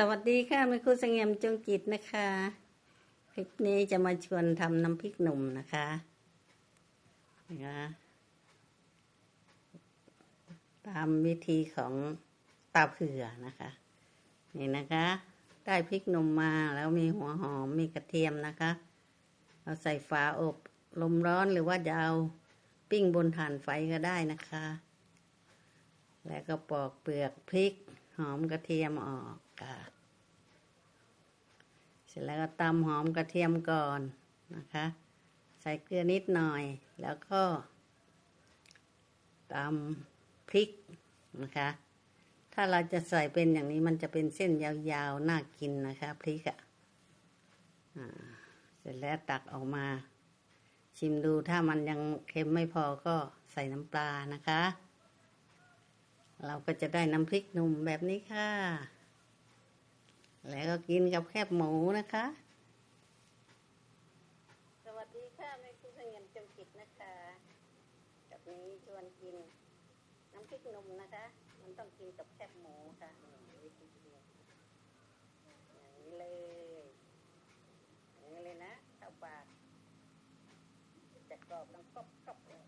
สวัสดีค่ะแม่ครูเสงี่ยมจงจิตนะคะคลิปนี้จะมาชวนทำน้ำพริกหนุ่มนะคะนะคะตามวิธีของตาเผื่อนะคะ นี่นะคะ ได้พริกหนุ่มมาแล้วมีหัวหอมมีกระเทียมนะคะ เอาใส่ฝาอบลมร้อนหรือว่าจะเอาปิ้งบนถ่านไฟก็ได้นะคะ แล้วก็ปอกเปลือกพริก หอมกระเทียมออกค่ะ เสร็จแล้วก็ตำหอมกระเทียมก่อนนะคะ ใส่เกลือนิดหน่อย แล้วก็ตำพริกนะคะ ถ้าเราจะใส่เป็นอย่างนี้มันจะเป็นเส้นยาวๆ น่ากินนะคะพริกอะ่ะอ่าเสร็จแล้วตักออกมา ชิมดูถ้ามันยังเค็มไม่พอก็ใส่น้ำปลานะคะ เราก็จะได้น้ำพริกหนุ่มแบบนี้ค่ะ แล้วก็กินกับแคบหมูนะคะ สวัสดีค่ะแม่คุณเงียมจงจิตนะคะกับนี้ชวนกิน น้ำพริกหนุ่มนะคะ มันต้องกินกับแคบหมูค่ะอย่างนี้เลยอย่างนี้เลยนะเข้าปากจะกรอบต้องกรอบกรอบเลย